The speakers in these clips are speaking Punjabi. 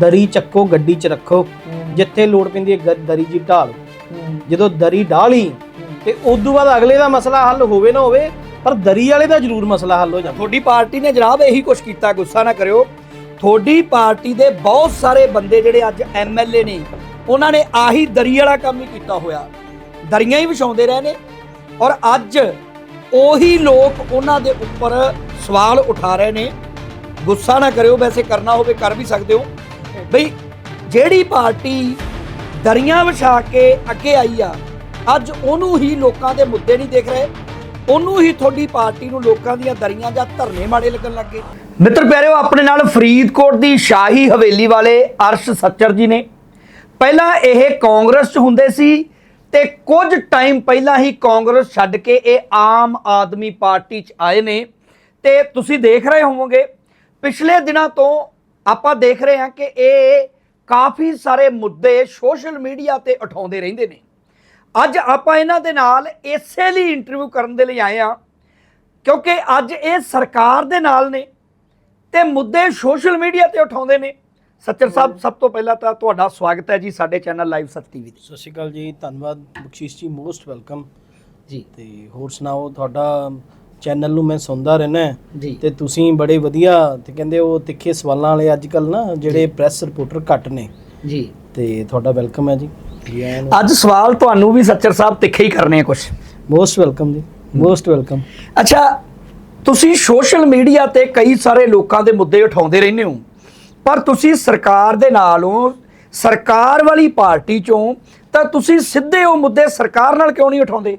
ਦਰੀ ਚੱਕੋ ਗੱਡੀ 'ਚ ਰੱਖੋ ਜਿੱਥੇ ਲੋੜ ਪੈਂਦੀ ਹੈ ਗ- ਦਰੀ ਜੀ ਢਾਲੋ। ਜਦੋਂ ਦਰੀ ਢਾਲੀ ਤੇ ਉਦੋਂ ਬਾਅਦ ਅਗਲੇ ਦਾ ਮਸਲਾ ਹੱਲ ਹੋਵੇ ਨਾ ਹੋਵੇ ਪਰ ਦਰੀ ਵਾਲੇ ਦਾ ਜ਼ਰੂਰ ਮਸਲਾ ਹੱਲ ਹੋ ਜਾਂਦਾ। ਤੁਹਾਡੀ ਪਾਰਟੀ ਨੇ ਜਨਾਬ ਇਹੀ ਕੁਝ ਕੀਤਾ ਗੁੱਸਾ ਨਾ ਕਰਿਓ। ਤੁਹਾਡੀ ਪਾਰਟੀ ਦੇ ਬਹੁਤ ਸਾਰੇ ਬੰਦੇ ਜਿਹੜੇ ਅੱਜ ਐਮਐਲਏ ਨੇ ਉਹਨਾਂ ਨੇ ਆਹੀ ਦਰੀ ਵਾਲਾ ਕੰਮ ਹੀ ਕੀਤਾ ਹੋਇਆ। ਦਰੀਆਂ ਹੀ ਵਿਛਾਉਂਦੇ ਰਹੇ ਨੇ। ਔਰ ਅੱਜ ਉਹੀ ਲੋਕ ਉਹਨਾਂ ਦੇ ਉੱਪਰ ਸਵਾਲ ਉਠਾ ਰਹੇ ਨੇ। ਗੁੱਸਾ ਨਾ ਕਰਿਓ ਵੈਸੇ ਕਰਨਾ ਹੋਵੇ ਕਰ ਵੀ ਸਕਦੇ ਹੋ। ਬਈ, ਜਿਹੜੀ ਪਾਰਟੀ ਦਰੀਆਂ ਵਿਛਾ ਕੇ ਅੱਗੇ ਆਈ ਆ, ਅੱਜ ਉਹਨੂੰ ਹੀ ਲੋਕਾਂ ਦੇ ਮੁੱਦੇ ਨਹੀਂ ਦੇਖ ਰਹੇ, ਉਹਨੂੰ ਹੀ ਤੁਹਾਡੀ ਪਾਰਟੀ ਨੂੰ ਲੋਕਾਂ ਦੀਆਂ ਦਰੀਆਂ ਜਾਂ ਧਰਨੇ ਮਾੜੇ ਲੱਗਣ ਲੱਗੇ ਮਿੱਤਰ ਪਿਆਰਿਓ, ਆਪਣੇ ਨਾਲ ਫਰੀਦਕੋਟ ਦੀ ਸ਼ਾਹੀ ਹਵੇਲੀ ਵਾਲੇ ਅਰਸ਼ ਸੱਚਰ ਜੀ ਨੇ। ਪਹਿਲਾਂ ਇਹ ਕਾਂਗਰਸ 'ਚ ਹੁੰਦੇ ਸੀ ਤੇ ਕੁਝ ਟਾਈਮ ਪਹਿਲਾਂ ਹੀ ਕਾਂਗਰਸ ਛੱਡ ਕੇ ਇਹ ਆਮ ਆਦਮੀ ਪਾਰਟੀ 'ਚ ਆਏ ਨੇ। ਤੇ ਤੁਸੀਂ ਦੇਖ ਰਹੇ ਹੋਵੋਗੇ, ਪਿਛਲੇ ਦਿਨਾਂ ਤੋਂ ਆਪਾਂ ਦੇਖ ਰਹੇ ਹਾਂ ਕਿ ਇਹ ਕਾਫੀ ਸਾਰੇ ਮੁੱਦੇ ਸੋਸ਼ਲ ਮੀਡੀਆ ਤੇ ਉਠਾਉਂਦੇ ਰਹਿੰਦੇ ਨੇ। ਅੱਜ ਆਪਾਂ ਇਹਨਾਂ ਦੇ ਨਾਲ ਇਸੇ ਲਈ ਇੰਟਰਵਿਊ ਕਰਨ ਦੇ ਲਈ ਆਏ ਆ ਕਿਉਂਕਿ ਅੱਜ ਇਹ ਸਰਕਾਰ ਦੇ ਨਾਲ ਨੇ ਤੇ ਮੁੱਦੇ ਸੋਸ਼ਲ ਮੀਡੀਆ ਤੇ ਉਠਾਉਂਦੇ ਨੇ। ਸੱਚਰ ਸਾਹਿਬ ਸਭ ਤੋਂ ਪਹਿਲਾਂ ਤਾਂ ਤੁਹਾਡਾ ਸਵਾਗਤ ਹੈ ਜੀ ਸਾਡੇ ਚੈਨਲ ਲਾਈਵ ਸੱਚ ਟੀਵੀ ਤੇ। ਸਤਿ ਸ਼੍ਰੀ ਅਕਾਲ ਜੀ ਧੰਨਵਾਦ ਬਖਸ਼ੀਸ਼ ਜੀ ਮੋਸਟ ਵੈਲਕਮ। ਜੀ। ਤੇ ਹੋਰ ਸੁਣਾਓ ਤੁਹਾਡਾ ਚੈਨਲ ਨੂੰ ਮੈਂ ਸੁਣਦਾ ਰਹਿਣਾ ਜੀ। ਤੇ ਤੁਸੀਂ ਬੜੇ ਵਧੀਆ ਤੇ ਕਹਿੰਦੇ ਉਹ ਤਿੱਖੇ ਸਵਾਲਾਂ ਵਾਲੇ ਅੱਜ ਕੱਲ ਨਾ ਜਿਹੜੇ ਪ੍ਰੈਸ ਰਿਪੋਰਟਰ ਘੱਟ ਨੇ। ਜੀ। ਤੇ ਤੁਹਾਡਾ ਵੈਲਕਮ ਹੈ ਜੀ। ਅੱਜ ਸਵਾਲ ਤੁਹਾਨੂੰ ਵੀ ਸੱਚਰ ਸਾਹਿਬ ਤਿੱਖੇ ਹੀ ਕਰਨੇ ਆ ਕੁਝ ਮੋਸਟ ਵੈਲਕਮ ਜੀ ਮੋਸਟ ਵੈਲਕਮ ਅੱਛਾ ਤੁਸੀਂ ਸੋਸ਼ਲ ਮੀਡੀਆ ਤੇ ਕਈ ਸਾਰੇ ਲੋਕਾਂ ਦੇ ਮੁੱਦੇ ਉਠਾਉਂਦੇ ਰਹਿੰਦੇ ਹੋ। ਪਰ ਤੁਸੀਂ ਸਰਕਾਰ ਦੇ ਨਾਲੋਂ ਸਰਕਾਰ ਵਾਲੀ ਪਾਰਟੀ ਚੋਂ ਤਾਂ ਤੁਸੀਂ ਸਿੱਧੇ ਉਹ ਮੁੱਦੇ ਸਰਕਾਰ ਨਾਲ ਕਿਉਂ ਨਹੀਂ ਉਠਾਉਂਦੇ?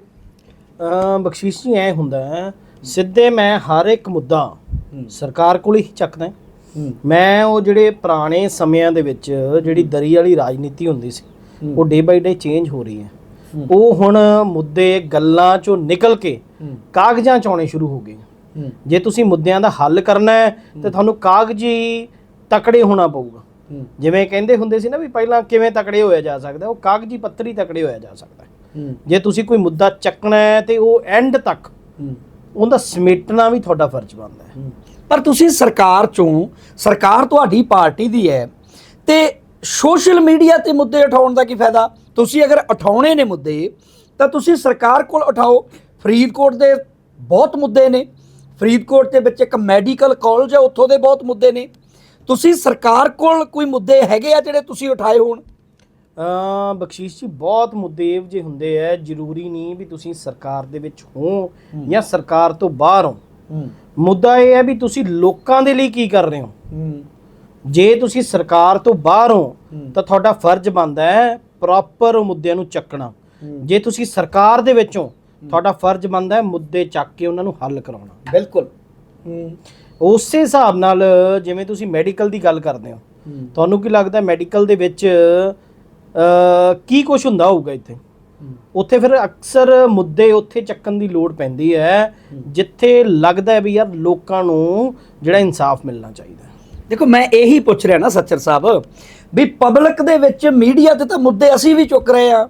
ਬਖਸ਼ੀਸ਼ ਜੀ ਐ ਹੁੰਦਾ ਹੈ ਸਿੱਧੇ ਮੈਂ ਹਰ ਇੱਕ ਮੁੱਦਾ ਸਰਕਾਰ ਕੋਲ ਹੀ ਚੱਕਦਾ ਮੈਂ ਉਹ ਜਿਹੜੇ ਪੁਰਾਣੇ ਸਮਿਆਂ ਦੇ ਵਿੱਚ ਜਿਹੜੀ ਦਰੀ ਵਾਲੀ ਰਾਜਨੀਤੀ ਹੁੰਦੀ ਸੀ ਉਹ ਡੇ ਬਾਈ ਡੇ ਚੇਂਜ ਹੋ ਰਹੀ ਹੈ। ਉਹ ਹੁਣ ਮੁੱਦੇ ਗੱਲਾਂ ਚੋਂ ਨਿਕਲ ਕੇ ਕਾਗਜ਼ਾਂ ਚ ਆਉਣੇ ਸ਼ੁਰੂ ਹੋ ਗਏ। ਜੇ ਤੁਸੀਂ ਮੁੱਦਿਆਂ ਦਾ ਹੱਲ ਕਰਨਾ ਹੈ ਤੇ ਤੁਹਾਨੂੰ ਕਾਗਜ਼ੀ ਤਕੜੇ ਹੋਣਾ ਪਊਗਾ। ਜਿਵੇਂ ਕਹਿੰਦੇ ਹੁੰਦੇ ਸੀ ਨਾ ਵੀ ਪਹਿਲਾਂ ਕਿਵੇਂ ਤਕੜੇ ਹੋਇਆ ਜਾ ਸਕਦਾ ਉਹ ਕਾਗਜ਼ੀ ਪੱਤਰੀ ਤਕੜੇ ਹੋਇਆ ਜਾ ਸਕਦਾ। ਜੇ ਤੁਸੀਂ ਕੋਈ ਮੁੱਦਾ ਚੱਕਣਾ ਹੈ ਤੇ ਉਹ ਐਂਡ ਤੱਕ ਉਹਦਾ ਸਮੇਟਣਾ ਵੀ ਤੁਹਾਡਾ ਫਰਜ਼ ਬਣਦਾ ਹੈ। ਪਰ ਤੁਸੀਂ ਸਰਕਾਰ ਚੋਂ ਸਰਕਾਰ ਤੁਹਾਡੀ ਪਾਰਟੀ ਦੀ ਹੈ ਤੇ ਸੋਸ਼ਲ ਮੀਡੀਆ ਤੇ ਮੁੱਦੇ ਉਠਾਉਣ ਦਾ ਕੀ ਫਾਇਦਾ? ਤੁਸੀਂ ਅਗਰ ਉਠਾਉਣੇ ਨੇ ਮੁੱਦੇ ਤਾਂ ਤੁਸੀਂ ਸਰਕਾਰ ਕੋਲ ਉਠਾਓ। ਫਰੀਦਕੋਟ ਦੇ ਬਹੁਤ ਮੁੱਦੇ ਨੇ। ਫਰੀਦਕੋਟ ਦੇ ਵਿੱਚ ਇੱਕ ਮੈਡੀਕਲ ਕਾਲਜ ਹੈ ਉੱਥੋਂ ਦੇ ਬਹੁਤ ਮੁੱਦੇ ਨੇ। ਤੁਸੀਂ ਸਰਕਾਰ ਕੋਲ ਕੋਈ ਮੁੱਦੇ ਹੈਗੇ ਆ ਜਿਹੜੇ ਤੁਸੀਂ ਉਠਾਏ ਹੋਣ? ਬਖਸ਼ੀਸ਼ ਜੀ ਬਹੁਤ ਮੁੱਦੇ ਇਹੋ ਜਿਹੇ ਹੁੰਦੇ ਆ ਜ਼ਰੂਰੀ ਨਹੀਂ ਵੀ ਤੁਸੀਂ ਸਰਕਾਰ ਦੇ ਵਿੱਚ ਹੋ ਜਾਂ ਸਰਕਾਰ ਤੋਂ ਬਾਹਰ ਹੋ। ਮੁੱਦਾ ਇਹ ਹੈ ਵੀ ਤੁਸੀਂ ਲੋਕਾਂ ਦੇ ਲਈ ਕੀ ਕਰ ਰਹੇ ਹੋ। ਜੇ ਤੁਸੀਂ ਸਰਕਾਰ ਤੋਂ ਬਾਹਰ ਹੋ ਤਾਂ ਤੁਹਾਡਾ ਫਰਜ਼ ਬਣਦਾ ਹੈ ਪ੍ਰੋਪਰ ਮੁੱਦਿਆਂ ਨੂੰ ਚੱਕਣਾ। ਜੇ ਤੁਸੀਂ ਸਰਕਾਰ ਦੇ ਵਿੱਚ ਹੋ ਤੁਹਾਡਾ ਫਰਜ਼ ਬਣਦਾ ਹੈ ਮੁੱਦੇ ਚੱਕ ਕੇ ਉਹਨਾਂ ਨੂੰ ਹੱਲ ਕਰਾਉਣਾ। ਬਿਲਕੁਲ। ਉਸੇ ਹਿਸਾਬ ਨਾਲ ਜਿਵੇਂ ਤੁਸੀਂ ਮੈਡੀਕਲ ਦੀ ਗੱਲ ਕਰਦੇ ਹੋ। ਤੁਹਾਨੂੰ ਕੀ ਲੱਗਦਾ ਮੈਡੀਕਲ ਦੇ ਵਿੱਚ ਕੀ ਕੁਝ ਹੁੰਦਾ ਹੋਊਗਾ ਇੱਥੇ? ਉੱਥੇ ਫਿਰ ਅਕਸਰ ਮੁੱਦੇ ਉੱਥੇ ਚੱਕਣ ਦੀ ਲੋੜ ਪੈਂਦੀ ਹੈ ਜਿੱਥੇ ਲੱਗਦਾ ਹੈ ਵੀ ਯਾਰ ਲੋਕਾਂ ਨੂੰ ਜਿਹੜਾ ਇਨਸਾਫ ਮਿਲਣਾ ਚਾਹੀਦਾ ਦੇਖੋ ਮੈਂ ਇਹੀ ਪੁੱਛ ਰਿਹਾ ਨਾ ਸੱਚਰ ਸਾਹਿਬ ਵੀ ਪਬਲਿਕ ਦੇ ਵਿੱਚ ਮੀਡੀਆ ਤੇ ਤਾਂ ਮੁੱਦੇ ਅਸੀਂ ਵੀ ਚੁੱਕ ਰਹੇ ਆ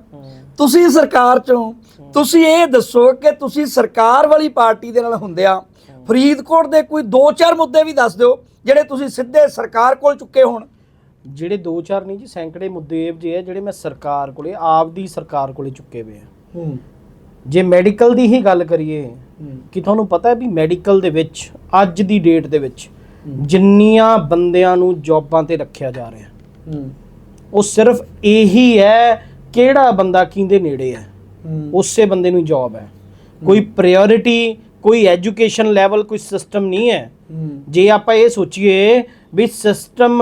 ਤੁਸੀਂ ਸਰਕਾਰ ਚੋਂ ਤੁਸੀਂ ਇਹ ਦੱਸੋ ਕਿ ਤੁਸੀਂ ਸਰਕਾਰ ਵਾਲੀ ਪਾਰਟੀ ਦੇ ਨਾਲ ਹੁੰਦਿਆਂ ਫਰੀਦਕੋਟ ਦੇ ਕੋਈ 2-4 ਮੁੱਦੇ ਵੀ ਦੱਸ ਦਿਓ ਜਿਹੜੇ ਤੁਸੀਂ ਸਿੱਧੇ ਸਰਕਾਰ ਕੋਲ ਚੁੱਕੇ ਹੋਣ। ਜਿਹੜੇ ਦੋ ਚਾਰ ਨਹੀਂ ਜੀ ਸੈਂਕੜੇ ਮੁੱਦੇ ਜਿਹੇ ਆ ਜਿਹੜੇ ਮੈਂ ਸਰਕਾਰ ਕੋਲੇ ਆਪਦੀ ਸਰਕਾਰ ਕੋਲੇ ਚੁੱਕੇ ਹੋਏ ਆ। ਜੇ ਮੈਡੀਕਲ ਦੀ ਹੀ ਗੱਲ ਕਰੀਏ ਕਿ ਤੁਹਾਨੂੰ ਪਤਾ ਹੈ ਵੀ ਮੈਡੀਕਲ ਦੇ ਵਿੱਚ ਅੱਜ ਦੀ ਡੇਟ ਦੇ ਵਿੱਚ ਜਿੰਨੀਆਂ ਬੰਦਿਆਂ ਨੂੰ ਜੌਬਾਂ ਤੇ ਰੱਖਿਆ ਜਾ ਰਿਹਾ। ਉਹ ਸਿਰਫ ਇਹੀ ਹੈ ਕਿਹੜਾ ਬੰਦਾ ਕਿਹਦੇ ਨੇੜੇ ਹੈ। ਉਸੇ ਬੰਦੇ ਨੂੰ ਜੌਬ ਹੈ। ਕੋਈ ਪ੍ਰਾਇੋਰਟੀ ਕੋਈ ਐਜੂਕੇਸ਼ਨ ਲੈਵਲ ਕੋਈ ਸਿਸਟਮ ਨਹੀਂ ਹੈ। ਜੇ ਆਪਾਂ ਇਹ ਸੋਚੀਏ ਵੀ ਸਿਸਟਮ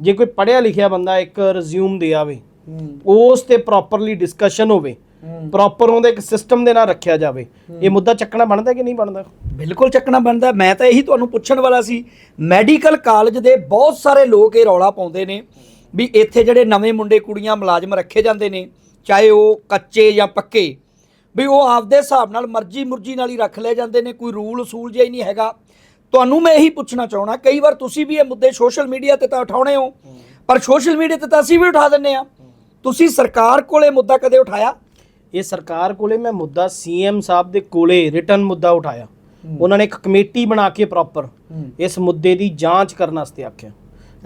ਜੇ ਕੋਈ ਪੜ੍ਹਿਆ ਲਿਖਿਆ ਬੰਦਾ ਇੱਕ ਰਿਜ਼ਿਊਮ ਦੇ ਆਵੇ ਉਸ ਤੇ ਪ੍ਰੋਪਰਲੀ ਡਿਸਕਸ਼ਨ ਹੋਵੇ ਪ੍ਰੋਪਰ ਉਹਦੇ ਇੱਕ ਸਿਸਟਮ ਦੇ ਨਾਲ ਰੱਖਿਆ ਜਾਵੇ ਇਹ ਮੁੱਦਾ ਚੱਕਣਾ ਬਣਦਾ ਕਿ ਨਹੀਂ ਬਣਦਾ? ਬਿਲਕੁਲ ਚੱਕਣਾ ਬਣਦਾ। ਮੈਂ ਤਾਂ ਇਹੀ ਤੁਹਾਨੂੰ ਪੁੱਛਣ ਵਾਲਾ ਸੀ ਮੈਡੀਕਲ ਕਾਲਜ ਦੇ ਬਹੁਤ ਸਾਰੇ ਲੋਕ ਇਹ ਰੌਲਾ ਪਾਉਂਦੇ ਨੇ ਵੀ ਇੱਥੇ ਜਿਹੜੇ ਨਵੇਂ ਮੁੰਡੇ ਕੁੜੀਆਂ ਮੁਲਾਜ਼ਮ ਰੱਖੇ ਜਾਂਦੇ ਨੇ ਚਾਹੇ ਉਹ ਕੱਚੇ ਜਾਂ ਪੱਕੇ ਵੀ ਉਹ ਆਪਦੇ ਹਿਸਾਬ ਨਾਲ ਮਰਜ਼ੀ ਮੁਰਜ਼ੀ ਨਾਲ ਹੀ ਰੱਖ ਲਏ ਜਾਂਦੇ ਨੇ ਕੋਈ ਰੂਲ ਅਸੂਲ ਜਿਹਾ ਹੀ ਨਹੀਂ ਹੈਗਾ। ਤੁਹਾਨੂੰ ਮੈਂ ਇਹੀ ਪੁੱਛਣਾ ਚਾਹਣਾ ਕਈ ਵਾਰ ਤੁਸੀਂ ਵੀ ਇਹ ਮੁੱਦੇ ਸੋਸ਼ਲ ਮੀਡੀਆ ਤੇ ਤਾਂ ਉਠਾਉਣੇ ਹੋ ਪਰ ਸੋਸ਼ਲ ਮੀਡੀਆ ਤੇ ਤਾਂ ਅਸੀਂ ਵੀ ਉਠਾ ਦਿੰਨੇ ਆ ਤੁਸੀਂ ਸਰਕਾਰ ਕੋਲੇ ਮੁੱਦਾ ਕਦੇ ਉਠਾਇਆ? ਇਹ ਸਰਕਾਰ ਕੋਲੇ ਮੈਂ ਮੁੱਦਾ ਸੀਐਮ ਸਾਹਿਬ ਦੇ ਕੋਲੇ ਰਿਟਰਨ ਮੁੱਦਾ ਉਠਾਇਆ। ਉਹਨਾਂ ਨੇ ਇੱਕ ਕਮੇਟੀ ਬਣਾ ਕੇ ਪ੍ਰੋਪਰ ਇਸ ਮੁੱਦੇ ਦੀ ਜਾਂਚ ਕਰਨ ਵਾਸਤੇ ਆਖਿਆ।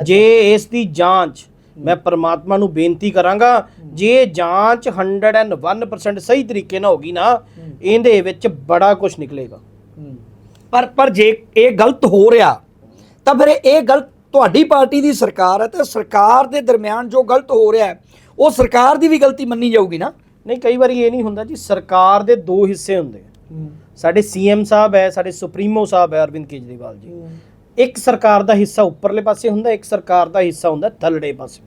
ਜੇ ਇਸ ਦੀ ਜਾਂਚ ਮੈਂ ਪ੍ਰਮਾਤਮਾ ਨੂੰ ਬੇਨਤੀ ਕਰਾਂਗਾ ਜੇ ਇਹ ਜਾਂਚ 101% ਸਹੀ ਤਰੀਕੇ ਨਾਲ ਹੋਗੀ ਨਾ ਇਹਦੇ ਵਿੱਚ ਬੜਾ ਕੁਝ ਨਿਕਲੇਗਾ। ਪਰ ਪਰ ਜੇ ਇਹ ਗਲਤ ਹੋ ਰਿਹਾ ਤਾਂ ਫਿਰ ਇਹ ਗਲਤ ਤੁਹਾਡੀ ਪਾਰਟੀ ਦੀ ਸਰਕਾਰ ਹੈ ਤੇ ਸਰਕਾਰ ਦੇ ਦਰਮਿਆਨ ਜੋ ਗਲਤ ਹੋ ਰਿਹਾ ਉਹ ਸਰਕਾਰ ਦੀ ਵੀ ਗਲਤੀ ਮੰਨੀ ਜਾਊਗੀ ਨਾ? ਨਹੀਂ ਕਈ ਵਾਰੀ ਇਹ ਨਹੀਂ ਹੁੰਦਾ ਜੀ ਸਰਕਾਰ ਦੇ ਦੋ ਹਿੱਸੇ ਹੁੰਦੇ ਆ। ਸਾਡੇ ਸੀਐਮ ਸਾਹਿਬ ਹੈ ਸਾਡੇ ਸੁਪਰੀਮੋ ਸਾਹਿਬ ਹੈ ਅਰਵਿੰਦ ਕੇਜਰੀਵਾਲ ਜੀ। ਇੱਕ ਸਰਕਾਰ ਦਾ ਹਿੱਸਾ ਉੱਪਰਲੇ ਪਾਸੇ ਹੁੰਦਾ ਇੱਕ ਸਰਕਾਰ ਦਾ ਹਿੱਸਾ ਹੁੰਦਾ ਥੱਲੜੇ ਪਾਸੇ।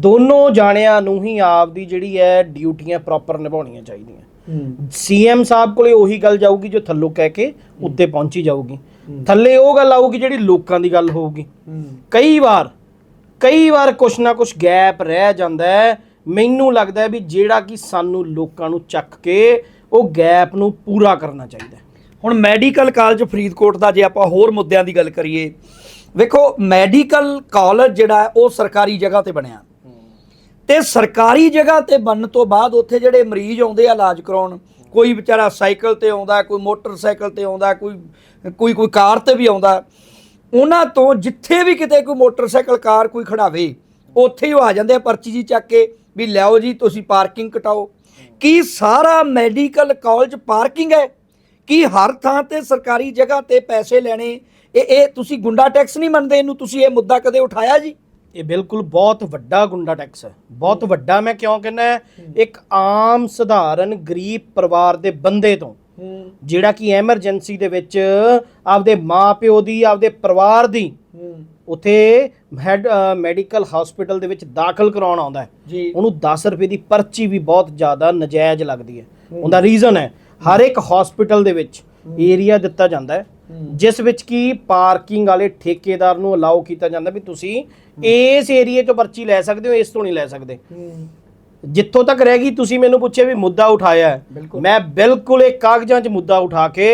ਦੋਨੋਂ ਜਾਣਿਆਂ ਨੂੰ ਹੀ ਆਪ ਦੀ ਜਿਹੜੀ ਹੈ ਡਿਊਟੀਆਂ ਪ੍ਰੋਪਰ ਨਿਭਾਉਣੀਆਂ ਚਾਹੀਦੀਆਂ। ਸੀਐਮ ਸਾਹਿਬ ਕੋਲੇ ਉਹੀ ਗੱਲ ਜਾਊਗੀ ਜੋ ਥੱਲੋਂ ਕਹਿ ਕੇ ਉੱਤੇ ਪਹੁੰਚੀ ਜਾਊਗੀ। ਥੱਲੇ ਉਹ ਗੱਲ ਆਊਗੀ ਜਿਹੜੀ ਲੋਕਾਂ ਦੀ ਗੱਲ ਹੋਊਗੀ। ਕਈ ਵਾਰ ਕਈ ਵਾਰ ਕੁਛ ਨਾ ਕੁਛ ਗੈਪ ਰਹਿ ਜਾਂਦਾ ਹੈ। ਮੈਨੂੰ ਲੱਗਦਾ ਹੈ ਵੀ ਜਿਹੜਾ ਕਿ ਸਾਨੂੰ ਲੋਕਾਂ ਨੂੰ ਚੱਕ ਕੇ ਉਹ ਗੈਪ ਨੂੰ ਪੂਰਾ ਕਰਨਾ ਚਾਹੀਦਾ ਹੁਣ ਮੈਡੀਕਲ ਕਾਲਜ ਫਰੀਦਕੋਟ ਦਾ ਜੇ ਆਪਾਂ ਹੋਰ ਮੁੱਦਿਆਂ ਦੀ ਗੱਲ ਕਰੀਏ, ਵੇਖੋ ਮੈਡੀਕਲ ਕਾਲਜ ਜਿਹੜਾ ਉਹ ਸਰਕਾਰੀ ਜਗ੍ਹਾ ਤੇ ਬਣਿਆ। ਤੇ ਸਰਕਾਰੀ ਜਗ੍ਹਾ ਤੇ ਬਣਨ ਤੋਂ ਬਾਅਦ ਉੱਥੇ ਜਿਹੜੇ ਮਰੀਜ਼ ਆਉਂਦੇ ਆ ਇਲਾਜ ਕਰਾਉਣ, ਕੋਈ ਵਿਚਾਰਾ ਸਾਈਕਲ ਤੇ ਆਉਂਦਾ, ਕੋਈ ਮੋਟਰਸਾਈਕਲ ਤੇ ਆਉਂਦਾ, ਕੋਈ ਕੋਈ ਕੋਈ ਕਾਰ ਤੇ ਵੀ ਆਉਂਦਾ, ਉਹਨਾਂ ਤੋਂ ਜਿੱਥੇ ਵੀ ਕਿਤੇ ਕੋਈ ਮੋਟਰਸਾਈਕਲ, ਕਾਰ ਕੋਈ ਖੜਾਵੇ, ਉੱਥੇ ਹੀ ਉਹ ਆ ਜਾਂਦੇ ਆ ਪਰਚੀ ਜੀ ਚੱਕ ਕੇ ਵੀ ਲਿਆਓ ਜੀ, ਤੁਸੀਂ ਪਾਰਕਿੰਗ ਕਟਾਓ। ਕੀ ਸਾਰਾ ਮੈਡੀਕਲ ਕਾਲਜ ਪਾਰਕਿੰਗ ਹੈ? ਕੀ ਹਰ ਥਾਂ ਤੇ ਸਰਕਾਰੀ ਜਗ੍ਹਾ ਤੇ ਪੈਸੇ ਲੈਣੇ? ਇਹ ਇਹ ਤੁਸੀਂ ਗੁੰਡਾ ਟੈਕਸ ਨਹੀਂ ਮੰਨਦੇ ਇਹਨੂੰ, ਤੁਸੀਂ ਇਹ ਮੁੱਦਾ ਕਦੇ ਉਠਾਇਆ ਜੀ? ਇਹ ਬਿਲਕੁਲ ਬਹੁਤ ਵੱਡਾ ਗੁੰਡਾ ਟੈਕਸ ਹੈ। ਬਹੁਤ ਵੱਡਾ ਮੈਂ ਕਿਉਂ ਕਹਿੰਦਾ ਇੱਕ ਆਮ ਸਧਾਰਨ ਗਰੀਬ ਪਰਿਵਾਰ ਦੇ ਬੰਦੇ ਤੋਂ। ਜਿਹੜਾ ਕਿ ਐਮਰਜੈਂਸੀ ਦੇ ਵਿੱਚ ਆਪਦੇ ਮਾਪਿਓ ਦੀ ਆਪਦੇ ਪਰਿਵਾਰ ਦੀ ਉਥੇ ਹੈਡ ਮੈਡੀਕਲ ਹਸਪੀਟਲ ਦੇ ਵਿੱਚ ਦਾਖਲ ਕਰਾਉਣ ਆਉਂਦਾ ਹੈ। ਉਹਨੂੰ 10 ਰੁਪਏ ਦੀ ਪਰਚੀ ਵੀ ਬਹੁਤ ਜ਼ਿਆਦਾ ਨਜਾਇਜ਼ ਲੱਗਦੀ ਹੈ। ਉਹਦਾ ਰੀਜ਼ਨ ਹੈ ਹਰ ਇੱਕ ਹਸਪੀਟਲ ਦੇ ਵਿੱਚ ਏਰੀਆ ਦਿੱਤਾ ਜਾਂਦਾ ਹੈ। ਜਿਸ ਵਿੱਚ ਕੀ ਪਾਰਕਿੰਗ ਵਾਲੇ ਠੇਕੇਦਾਰ ਨੂੰ ਅਲਾਉ ਕੀਤਾ ਜਾਂਦਾ ਵੀ ਤੁਸੀਂ ਇਸ ਏਰੀਏ ਤੋਂ ਪਰਚੀ ਲੈ ਸਕਦੇ ਹੋ ਇਸ ਤੋਂ ਨਹੀਂ ਲੈ ਸਕਦੇ। ਜਿੱਥੋਂ ਤੱਕ ਰਹਿ ਗਈ ਤੁਸੀਂ ਮੈਨੂੰ ਪੁੱਛਿਆ ਵੀ ਮੁੱਦਾ ਉਠਾਇਆ ਹੈ। ਮੈਂ ਬਿਲਕੁਲ ਇਹ ਕਾਗਜ਼ਾਂ 'ਚ ਮੁੱਦਾ ਉਠਾ ਕੇ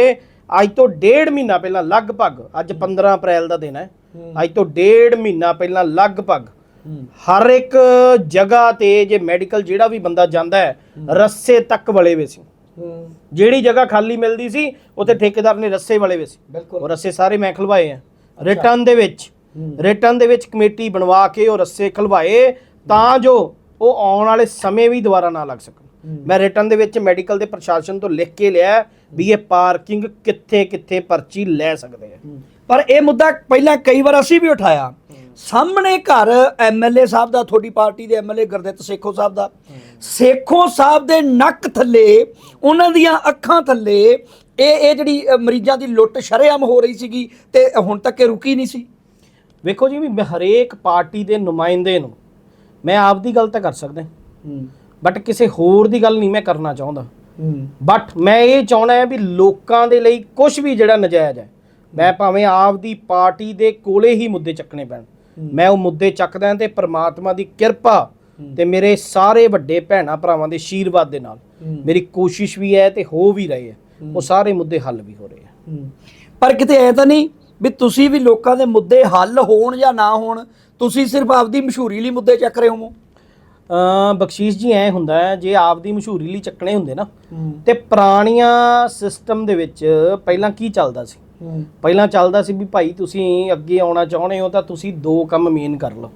ਅੱਜ ਤੋਂ ਡੇਢ ਮਹੀਨਾ ਪਹਿਲਾਂ ਲਗਭਗ ਅੱਜ 15 ਅਪ੍ਰੈਲ ਦਾ ਦਿਨ ਹੈ ਅੱਜ ਤੋਂ ਡੇਢ ਮਹੀਨਾ ਪਹਿਲਾਂ ਲਗਭਗ ਹਰ ਇੱਕ ਜਗ੍ਹਾ ਤੇ ਜੇ ਮੈਡੀਕਲ ਜਿਹੜਾ ਵੀ ਬੰਦਾ ਜਾਂਦਾ ਹੈ। ਰੱਸੇ ਤੱਕ ਵਲੇ ਵੇ ਸੀ। ਜਿਹੜੀ ਜਗ੍ਹਾ ਖਾਲੀ ਮਿਲਦੀ ਸੀ ਉੱਥੇ ਠੇਕੇਦਾਰ ਨੇ ਰੱਸੇ ਵਲੇ ਵੇ ਸੀ ਬਿਲਕੁਲ। ਉਹ ਰੱਸੇ ਸਾਰੇ ਮੈਂ ਖਲਵਾਏ ਆ। ਰਿਟਰਨ ਦੇ ਵਿੱਚ ਰਿਟਰਨ ਦੇ ਵਿੱਚ ਕਮੇਟੀ ਬਣਵਾ ਕੇ ਉਹ ਰੱਸੇ ਖਲਵਾਏ ਤਾਂ ਜੋ ਉਹ ਆਉਣ ਵਾਲੇ ਸਮੇਂ ਵੀ ਦੁਬਾਰਾ ਨਾ ਲੱਗ ਸਕਣ। ਮੈਂ ਰਿਟਰਨ ਦੇ ਵਿੱਚ ਮੈਡੀਕਲ ਦੇ ਪ੍ਰਸ਼ਾਸਨ ਤੋਂ ਲਿਖ ਕੇ ਲਿਆ ਵੀ ਇਹ ਪਾਰਕਿੰਗ ਕਿੱਥੇ ਕਿੱਥੇ ਪਰਚੀ ਲੈ ਸਕਦੇ ਆ। ਪਰ ਇਹ ਮੁੱਦਾ ਪਹਿਲਾਂ ਕਈ ਵਾਰ ਅਸੀਂ ਵੀ ਉਠਾਇਆ। ਸਾਹਮਣੇ ਘਰ ਐਮਐਲਏ ਸਾਹਿਬ ਦਾ ਤੁਹਾਡੀ ਪਾਰਟੀ ਦੇ ਐਮਐਲਏ ਗੁਰਦਿੱਤ ਸੇਖੋ ਸਾਹਿਬ ਦਾ। ਸੇਖੋ ਸਾਹਿਬ ਦੇ ਨੱਕ ਥੱਲੇ ਉਹਨਾਂ ਦੀਆਂ ਅੱਖਾਂ ਥੱਲੇ ਇਹ ਇਹ ਜਿਹੜੀ ਮਰੀਜ਼ਾਂ ਦੀ ਲੁੱਟ ਸ਼ਰੇਆਮ ਹੋ ਰਹੀ ਸੀਗੀ ਤੇ ਹੁਣ ਤੱਕ ਇਹ ਰੁਕੀ ਨਹੀਂ ਸੀ। ਵੇਖੋ ਜੀ ਵੀ ਮੈਂ ਹਰੇਕ ਪਾਰਟੀ ਦੇ ਨੁਮਾਇੰਦੇ ਨੂੰ ਮੈਂ ਆਪ ਦੀ ਗੱਲ ਤਾਂ ਕਰ ਸਕਦਾ। ਬਟ ਕਿਸੇ ਹੋਰ ਦੀ ਗੱਲ ਨਹੀਂ ਮੈਂ ਕਰਨਾ ਚਾਹੁੰਦਾ। ਬਟ ਮੈਂ ਇਹ ਚਾਹਣਾ ਹੈ ਵੀ ਲੋਕਾਂ ਦੇ ਲਈ ਕੁਝ ਵੀ ਜਿਹੜਾ ਨਜਾਇਜ਼ ਹੈ ਮੈਂ ਭਾਵੇਂ ਆਪ ਦੀ ਪਾਰਟੀ ਦੇ ਕੋਲੇ ਹੀ ਮੁੱਦੇ ਚੱਕਣੇ ਪੈਣ। ਮੈਂ ਉਹ ਮੁੱਦੇ ਚੱਕਦਾ ਹਾਂ ਤੇ ਪ੍ਰਮਾਤਮਾ ਦੀ ਕਿਰਪਾ ਤੇ ਮੇਰੇ ਸਾਰੇ ਵੱਡੇ ਭੈਣਾ ਭਰਾਵਾਂ ਦੇ ਆਸ਼ੀਰਵਾਦ ਦੇ ਨਾਲ ਮੇਰੀ ਕੋਸ਼ਿਸ਼ ਵੀ ਹੈ ਤੇ ਹੋ ਵੀ ਰਹੇ ਹੈ। ਉਹ ਸਾਰੇ ਮੁੱਦੇ ਹੱਲ ਵੀ ਹੋ ਰਹੇ ਹੈ ਪਰ ਕਿਤੇ ਐ ਤਾਂ ਨਹੀਂ ਵੀ ਤੁਸੀਂ ਵੀ ਲੋਕਾਂ ਦੇ ਮੁੱਦੇ ਹੱਲ ਹੋਣ ਜਾਂ ਨਾ ਹੋਣ ਤੁਸੀਂ ਸਿਰਫ ਆਪਦੀ ਮਸ਼ਹੂਰੀ ਲਈ ਮੁੱਦੇ ਚੱਕ ਰਹੇ ਹੋ ਬਖਸ਼ੀਸ਼ ਜੀ ਐ ਹੁੰਦਾ ਜੇ ਆਪ ਦੀ ਮਸ਼ਹੂਰੀ ਲਈ ਚੱਕਣੇ ਹੁੰਦੇ ਨਾ ਤੇ ਪੁਰਾਣੀਆਂ ਸਿਸਟਮ ਦੇ ਵਿੱਚ ਪਹਿਲਾਂ ਕੀ ਚੱਲਦਾ ਸੀ? ਪਹਿਲਾਂ ਚੱਲਦਾ ਸੀ ਵੀ ਭਾਈ ਤੁਸੀਂ ਅੱਗੇ ਆਉਣਾ ਚਾਹੁੰਦੇ ਹੋ ਤਾਂ ਤੁਸੀਂ ਦੋ ਕੰਮ ਮੇਨ ਕਰ ਲਓ।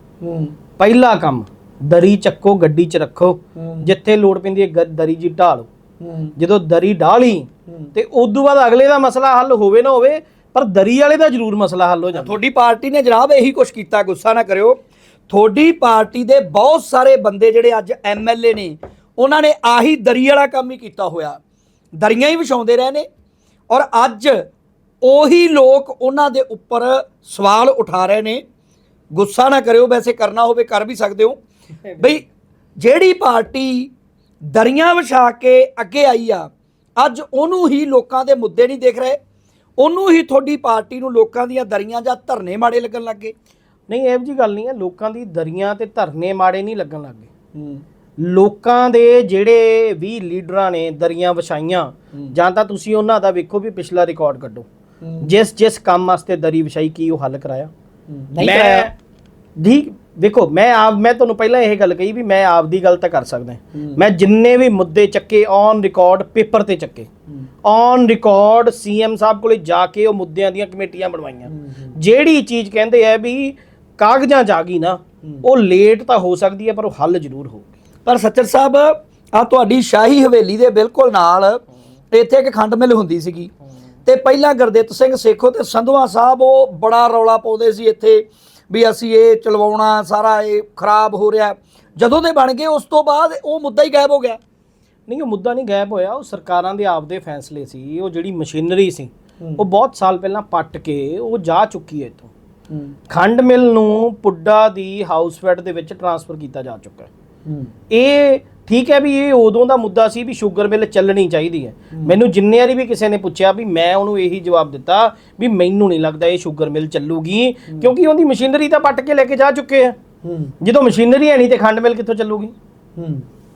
ਪਹਿਲਾ ਕੰਮ ਦਰੀ ਚੱਕੋ ਗੱਡੀ 'ਚ ਰੱਖੋ। ਜਿੱਥੇ ਲੋੜ ਪੈਂਦੀ ਹੈ ਦਰੀ ਜੀ ਢਾਲੋ ਜਦੋਂ ਦਰੀ ਢਾਲੀ ਤੇ ਉਸ ਤੋਂ ਬਾਅਦ ਅਗਲੇ ਦਾ ਮਸਲਾ ਹੱਲ ਹੋਵੇ ਨਾ ਹੋਵੇ ਪਰ ਦਰੀ ਵਾਲੇ ਦਾ ਜ਼ਰੂਰ ਮਸਲਾ ਹੱਲ ਹੋ ਜਾਂਦਾ। ਤੁਹਾਡੀ ਪਾਰਟੀ ਨੇ ਜਨਾਬ ਇਹੀ ਕੁਝ ਕੀਤਾ ਗੁੱਸਾ ਨਾ ਕਰਿਓ। ਤੁਹਾਡੀ ਪਾਰਟੀ ਦੇ ਬਹੁਤ ਸਾਰੇ ਬੰਦੇ ਜਿਹੜੇ ਅੱਜ ਐਮਐਲਏ ਨੇ ਉਹਨਾਂ ਨੇ ਆਹੀ ਦਰੀ ਵਾਲਾ ਕੰਮ ਹੀ ਕੀਤਾ ਹੋਇਆ। ਦਰੀਆਂ ਹੀ ਵਿਛਾਉਂਦੇ ਰਹੇ ਨੇ। ਔਰ ਅੱਜ ਉਹੀ ਲੋਕ ਉਹਨਾਂ ਦੇ ਉੱਪਰ ਸਵਾਲ ਉਠਾ ਰਹੇ ਨੇ। ਗੁੱਸਾ ਨਾ ਕਰਿਓ ਵੈਸੇ ਕਰਨਾ ਹੋਵੇ ਕਰ ਵੀ ਸਕਦੇ ਹੋ। ਬਈ ਜਿਹੜੀ ਪਾਰਟੀ ਦਰੀਆਂ ਵਿਛਾ ਕੇ ਅੱਗੇ ਆਈ ਆ ਅੱਜ ਉਹਨੂੰ ਹੀ ਲੋਕਾਂ ਦੇ ਮੁੱਦੇ ਨਹੀਂ ਦੇਖ ਰਹੇ। ਉਹਨੂੰ ਹੀ ਤੁਹਾਡੀ ਪਾਰਟੀ ਨੂੰ ਲੋਕਾਂ ਦੀਆਂ ਦਰੀਆਂ ਜਾਂ ਧਰਨੇ ਮਾੜੇ ਲੱਗਣ ਲੱਗੇ ਨਹੀਂ ਇਹੋ ਜੀ ਗੱਲ ਨਹੀਂ ਹੈ। ਲੋਕਾਂ ਦੀ ਦਰੀਆਂ ਤੇ ਧਰਨੇ ਮਾੜੇ ਨਹੀਂ ਲੱਗਣ ਲੱਗੇ ਲੋਕਾਂ ਦੇ ਜਿਹੜੇ ਵੀ ਲੀਡਰਾਂ ਨੇ ਦਰੀਆਂ ਵਿਛਾਈਆਂ ਜਾਂ ਤਾਂ ਤੁਸੀਂ ਉਹਨਾਂ ਦਾ ਵੇਖੋ ਵੀ ਪਿਛਲਾ ਰਿਕਾਰਡ ਕੱਢੋ। ਜਿਸ ਜਿਸ ਕੰਮ ਵਾਸਤੇ ਦਰੀ ਵਿਛਾਈ ਕੀ ਉਹ ਹੱਲ ਕਰਾਇਆ? ਨਹੀਂ ਮੈਂ ਕਰਾਇਆ। ਠੀਕ ਵੇਖੋ ਮੈਂ ਆਪ ਮੈਂ ਤੁਹਾਨੂੰ ਪਹਿਲਾਂ ਇਹ ਗੱਲ ਕਹੀ ਵੀ ਮੈਂ ਆਪ ਦੀ ਗੱਲ ਤਾਂ ਕਰ ਸਕਦਾ ਮੈਂ ਜਿੰਨੇ ਵੀ ਮੁੱਦੇ ਚੱਕੇ ਔਨ ਰਿਕਾਰਡ ਪੇਪਰ ਤੇ ਚੱਕੇ। ਔਨ ਰਿਕਾਰਡ ਸੀਐਮ ਸਾਹਿਬ ਕੋਲੇ ਜਾ ਕੇ ਉਹ ਮੁੱਦਿਆਂ ਦੀਆਂ ਕਮੇਟੀਆਂ ਬਣਵਾਈਆਂ। ਜਿਹੜੀ ਚੀਜ਼ ਕਹਿੰਦੇ ਆ ਵੀ ਕਾਗਜ਼ਾਂ 'ਚ ਆ ਗਈ ਨਾ ਉਹ ਲੇਟ ਤਾਂ ਹੋ ਸਕਦੀ ਹੈ ਪਰ ਉਹ ਹੱਲ ਜ਼ਰੂਰ ਹੋਊਗੀ। ਪਰ ਸੱਚਰ ਸਾਹਿਬ ਆ ਤੁਹਾਡੀ ਸ਼ਾਹੀ ਹਵੇਲੀ ਦੇ ਬਿਲਕੁਲ ਨਾਲ ਇੱਥੇ ਇੱਕ ਖੰਡ ਮਿਲ ਹੁੰਦੀ ਸੀਗੀ। ਤੇ ਪਹਿਲਾਂ ਗੁਰਦਿੱਤ ਸਿੰਘ ਸੇਖੋ ਤੇ ਸੰਧਵਾ ਸਾਹਿਬ ਉਹ ਬੜਾ ਰੌਲਾ ਪਾਉਂਦੇ ਸੀ ਇੱਥੇ ਵੀ ਅਸੀਂ ਇਹ ਚਲਵਾਉਣਾ ਸਾਰਾ ਇਹ ਖਰਾਬ ਹੋ ਰਿਹਾ। ਜਦੋਂ ਦੇ ਬਣ ਗਏ ਉਸ ਤੋਂ ਬਾਅਦ ਉਹ ਮੁੱਦਾ ਹੀ ਗਾਇਬ ਹੋ ਗਿਆ। ਨਹੀਂ ਉਹ ਮੁੱਦਾ ਨਹੀਂ ਗਾਇਬ ਹੋਇਆ ਉਹ ਸਰਕਾਰਾਂ ਦੇ ਆਪਦੇ ਫੈਸਲੇ ਸੀ। ਉਹ ਜਿਹੜੀ ਮਸ਼ੀਨਰੀ ਸੀ ਉਹ ਬਹੁਤ ਸਾਲ ਪਹਿਲਾਂ ਪੱਟ ਕੇ ਉਹ ਜਾ ਚੁੱਕੀ ਹੈ ਇੱਥੋਂ। ਖੰਡ ਮਿਲ ਨੂੰ ਪੁੱਡਾ ਦੀ ਹਾਊਸਫੈਡ ਦੇ ਵਿੱਚ ਟਰਾਂਸਫਰ ਕੀਤਾ ਜਾ ਚੁੱਕਾ ਹੈ। ਇਹ ਠੀਕ ਹੈ ਵੀ ਇਹ ਉਦੋਂ ਦਾ ਮੁੱਦਾ ਸੀ ਵੀ ਸ਼ੂਗਰ ਮਿਲ ਚੱਲਣੀ ਚਾਹੀਦੀ ਹੈ। ਮੈਨੂੰ ਜਿੰਨੇ ਵਾਰੀ ਵੀ ਕਿਸੇ ਨੇ ਪੁੱਛਿਆ ਵੀ ਮੈਂ ਉਹਨੂੰ ਇਹੀ ਜਵਾਬ ਦਿੱਤਾ ਵੀ ਮੈਨੂੰ ਨਹੀਂ ਲੱਗਦਾ ਇਹ ਸ਼ੂਗਰ ਮਿਲ ਚੱਲੂਗੀ ਕਿਉਂਕਿ ਉਹਦੀ ਮਸ਼ੀਨਰੀ ਤਾਂ ਪੱਟ ਕੇ ਲੈ ਕੇ ਜਾ ਚੁੱਕੇ ਆ। ਜਦੋਂ ਮਸ਼ੀਨਰੀ ਹੈ ਨਹੀਂ ਤੇ ਖੰਡ ਮਿਲ ਕਿੱਥੋਂ ਚੱਲੂਗੀ?